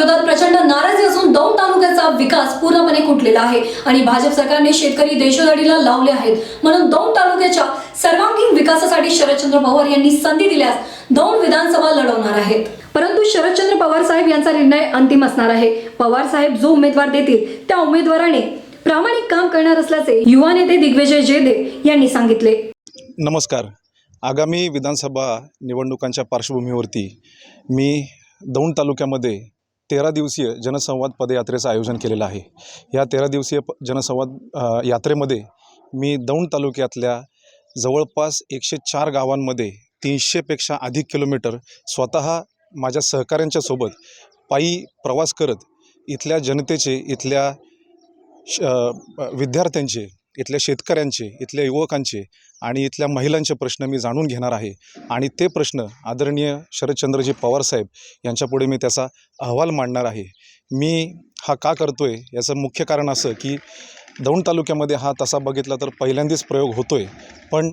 विरोधात प्रचंड नाराजी असून दौंड तालुक्याचा विकास पूर्णपणे कुठलेला आहे? आणि भाजप सरकारने शेतकरी देशोधडीला लावले आहेत. म्हणून दौंड तालुक्याच्या सर्वांगीण विकासासाठी शरदचंद्र पवार यांनी संधी दिल्यास दौंड विधानसभा लढवणार आहेत. परंतु शरदचंद्र पवार साहेब यांचा निर्णय अंतिम असणार आहे. पवार साहेब जो उमेदवार देतील त्या उमेदवाराने प्रामाणिक काम करणार असल्याचे युवा नेते दिग्विजय जेदे यांनी सांगितले. नमस्कार. आगामी विधानसभा निवडणुकांच्या पार्श्वभूमीवरती मी दौंड तालुक्यामध्ये तेरा दिवसीय जनसंवाद पदयात्रेचं आयोजन केलेलं आहे. या तेरा दिवसीय प जनसंवाद यात्रेमध्ये मी दौंड तालुक्यातल्या जवळपास एकशे चार गावांमध्ये तीनशेपेक्षा अधिक किलोमीटर स्वतः माझ्या सहकाऱ्यांच्या सोबत पायी प्रवास करत इथल्या जनतेचे इथल्या श विद्यार्थ्यांचे इथल्या शेतकऱ्यांचे इथल्या युवकांचे आणि इथल्या महिलांचे प्रश्न मी जाणून घेणार आहे. आणि ते प्रश्न आदरणीय शरदचंद्रजी पवारसाहेब यांच्यापुढे मी त्याचा अहवाल मांडणार आहे. मी हा का करतो आहे याचं मुख्य कारण असं की दौंड तालुक्यामध्ये हा तसा बघितला तर पहिल्यांदाच प्रयोग होतो आहे पण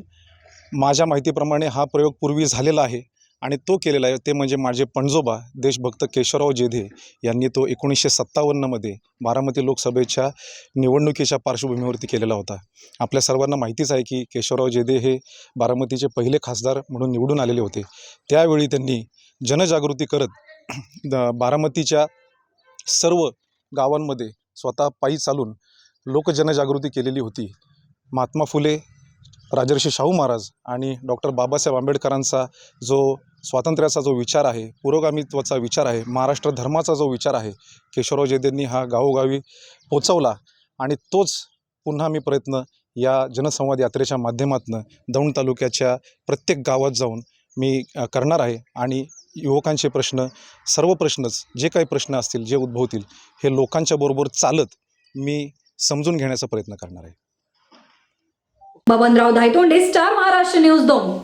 माझ्या माहितीप्रमाणे हा प्रयोग पूर्वी झालेला आहे. आणि तो केलेला आहे ते म्हणजे माझे पणजोबा देशभक्त केशवराव जेधे यांनी तो एकोणीसशे सत्तावन्नमध्ये बारामती लोकसभेच्या निवडणुकीच्या पार्श्वभूमीवरती केलेला होता. आपल्या सर्वांना माहितीच आहे की केशवराव जेधे हे बारामतीचे पहिले खासदार म्हणून निवडून आलेले होते. त्यावेळी त्यांनी जनजागृती करत बारामतीच्या सर्व गावांमध्ये स्वतः पायी चालून लोकजनजागृती केलेली होती. महात्मा फुले राजर्षी शाहू महाराज आणि डॉक्टर बाबासाहेब आंबेडकरांचा जो स्वातंत्र्याचा जो विचार आहे पुरोगामित्वाचा विचार आहे महाराष्ट्र धर्माचा जो विचार आहे केशवराव जयदेंनी हा गावोगावी पोचवला आणि तोच पुन्हा मी प्रयत्न या जनसंवाद यात्रेच्या माध्यमातून दौंड तालुक्याच्या प्रत्येक गावात जाऊन मी करणार आहे. आणि युवकांचे प्रश्न सर्व प्रश्नच जे काही प्रश्न असतील जे उद्भवतील हे लोकांच्या बरोबर चालत मी समजून घेण्याचा प्रयत्न करणार आहे. बबनराव धायतोंडे स्टार महाराष्ट्र न्यूज दोन